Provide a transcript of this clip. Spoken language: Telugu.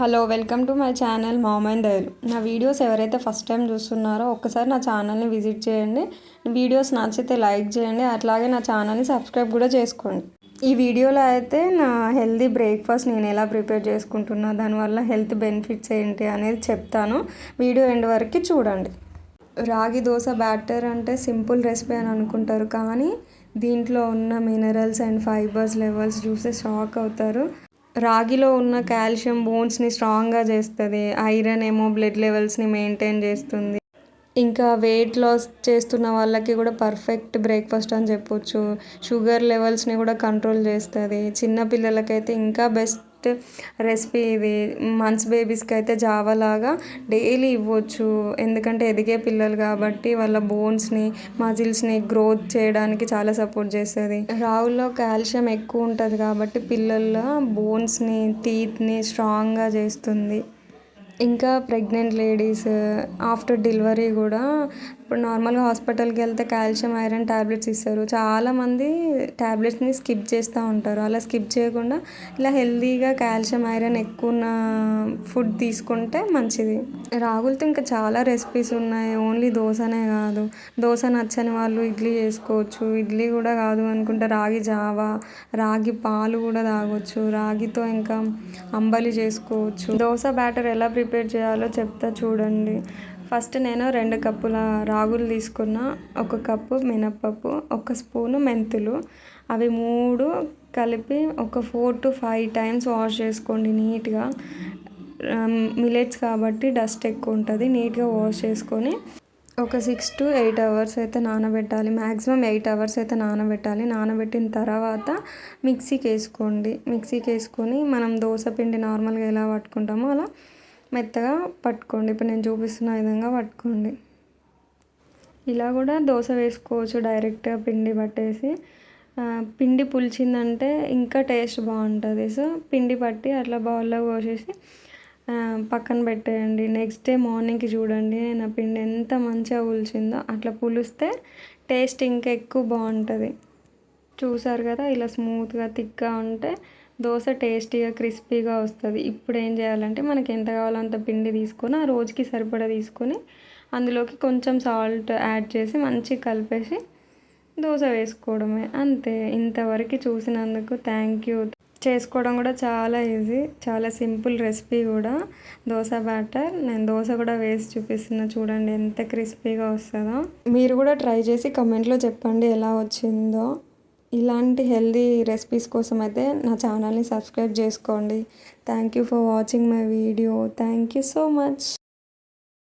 Hello welcome to my channel మామైన్ దయలు నా వీడియోస్ ఎవరైతే ఫస్ట్ టైం చూస్తున్నారో ఒక్కసారి నా ఛానల్ని విజిట్ చేయండి. వీడియోస్ నచ్చితే లైక్ చేయండి. అట్లాగే నా ఛానల్ని సబ్స్క్రైబ్ కూడా చేసుకోండి. ఈ వీడియోలో అయితే నా హెల్దీ బ్రేక్ఫాస్ట్ నేను ఎలా ప్రిపేర్ చేసుకుంటున్నా దానివల్ల హెల్త్ బెనిఫిట్స్ ఏంటి అనేది చెప్తాను. వీడియో ఎండ్ వరకు చూడండి. రాగి దోశ బ్యాటర్ అంటే సింపుల్ రెసిపీ అని అనుకుంటారు కానీ దీంట్లో ఉన్న మినరల్స్ అండ్ ఫైబర్స్ లెవెల్స్ చూస్తే షాక్ అవుతారు. రాగిలో ఉన్న కాల్షియం బోన్స్ని స్ట్రాంగ్గా చేస్తుంది ఐరన్ ఏమో బ్లడ్ లెవెల్స్ని మెయింటైన్ చేస్తుంది. ఇంకా వెయిట్ లాస్ చేస్తున్న వాళ్ళకి కూడా పర్ఫెక్ట్ బ్రేక్ఫాస్ట్ అని చెప్పొచ్చు. షుగర్ లెవెల్స్ని కూడా కంట్రోల్ చేస్తుంది. చిన్నపిల్లలకైతే ఇంకా బెస్ట్. రెసిపీ ఇది. మంత్స్ బేబీస్కి అయితే జావా లాగా డైలీ ఇవ్వచ్చు. ఎందుకంటే ఎదిగే పిల్లలు కాబట్టి వాళ్ళ బోన్స్ని మజిల్స్ని గ్రోత్ చేయడానికి చాలా సపోర్ట్ చేస్తుంది. రావుల్లో కాల్షియం ఎక్కువ ఉంటుంది కాబట్టి పిల్లల బోన్స్ని టీత్ని స్ట్రాంగ్గా చేస్తుంది. ఇంకా ప్రెగ్నెంట్ లేడీస్ ఆఫ్టర్ డెలివరీ కూడా ఇప్పుడు నార్మల్గా హాస్పిటల్కి వెళ్తే కాల్షియం ఐరన్ ట్యాబ్లెట్స్ ఇస్తారు. చాలామంది ట్యాబ్లెట్స్ని స్కిప్ చేస్తూ ఉంటారు. అలా స్కిప్ చేయకుండా ఇలా హెల్తీగా కాల్షియం ఐరన్ ఎక్కువ ఉన్న ఫుడ్ తీసుకుంటే మంచిది. రాగులతో ఇంకా చాలా రెసిపీస్ ఉన్నాయి. ఓన్లీ దోశనే కాదు. దోశ నచ్చని వాళ్ళు ఇడ్లీ చేసుకోవచ్చు. ఇడ్లీ కూడా కాదు అనుకుంటే రాగి జావా రాగి పాలు కూడా తాగొచ్చు. రాగితో ఇంకా అంబలి చేసుకోవచ్చు. దోశ బ్యాటర్ ఎలా ప్రిపేర్ ప్రిపేర్ చేయాలో చెప్తా చూడండి. ఫస్ట్ నేను రెండు కప్పుల రాగులు తీసుకున్న. ఒక కప్పు మినప్పప్పు ఒక స్పూను మెంతులు. అవి మూడు కలిపి ఒక four to five times wash చేసుకోండి నీట్గా. మిలెట్స్ కాబట్టి డస్ట్ ఎక్కువ ఉంటుంది. నీట్గా వాష్ చేసుకొని ఒక సిక్స్ టు ఎయిట్ అవర్స్ అయితే నానబెట్టాలి. మ్యాక్సిమం ఎయిట్ అవర్స్ అయితే నానబెట్టాలి. నానబెట్టిన తర్వాత మిక్సీకి వేసుకోండి. మిక్సీకి వేసుకొని మనం దోశ పిండి నార్మల్గా ఎలా పట్టుకుంటామో అలా మెత్తగా పట్టుకోండి. ఇప్పుడు నేను చూపిస్తున్న విధంగా పట్టుకోండి. ఇలా కూడా దోశ వేసుకోవచ్చు డైరెక్ట్గా పిండి పట్టేసి. పిండి పులిచిందంటే ఇంకా టేస్ట్ బాగుంటుంది. సో పిండి పట్టి అట్లా బౌల్లో పోసేసి పక్కన పెట్టేయండి. నెక్స్ట్ డే మార్నింగ్కి చూడండి నా పిండి ఎంత మంచిగా పులిచిందో. అట్లా పులిస్తే టేస్ట్ ఇంకా ఎక్కువ బాగుంటుంది. చూసారు కదా ఇలా స్మూత్గా థిక్గా ఉంటే దోశ టేస్టీగా క్రిస్పీగా వస్తుంది. ఇప్పుడు ఏం చేయాలంటే మనకి ఎంత కావాలో అంత పిండి తీసుకొని ఆ రోజుకి సరిపడా తీసుకొని అందులోకి కొంచెం సాల్ట్ యాడ్ చేసి మంచిగా కలిపేసి దోశ వేసుకోవడమే. అంతే. ఇంతవరకు చూసినందుకు థ్యాంక్ యూ చేసుకోవడం కూడా చాలా ఈజీ చాలా సింపుల్ రెసిపీ కూడా. దోశ బ్యాటర్ నేను దోశ కూడా వేసి చూపిస్తున్నా చూడండి ఎంత క్రిస్పీగా వస్తుందో. మీరు కూడా ట్రై చేసి కమెంట్లో చెప్పండి ఎలా వచ్చిందో. ఇలాంటి హెల్దీ రెసిపీస్ కోసం అయితే నా ఛానల్ని సబ్స్క్రైబ్ చేసుకోండి. Thank you for watching my video. Thank you so much.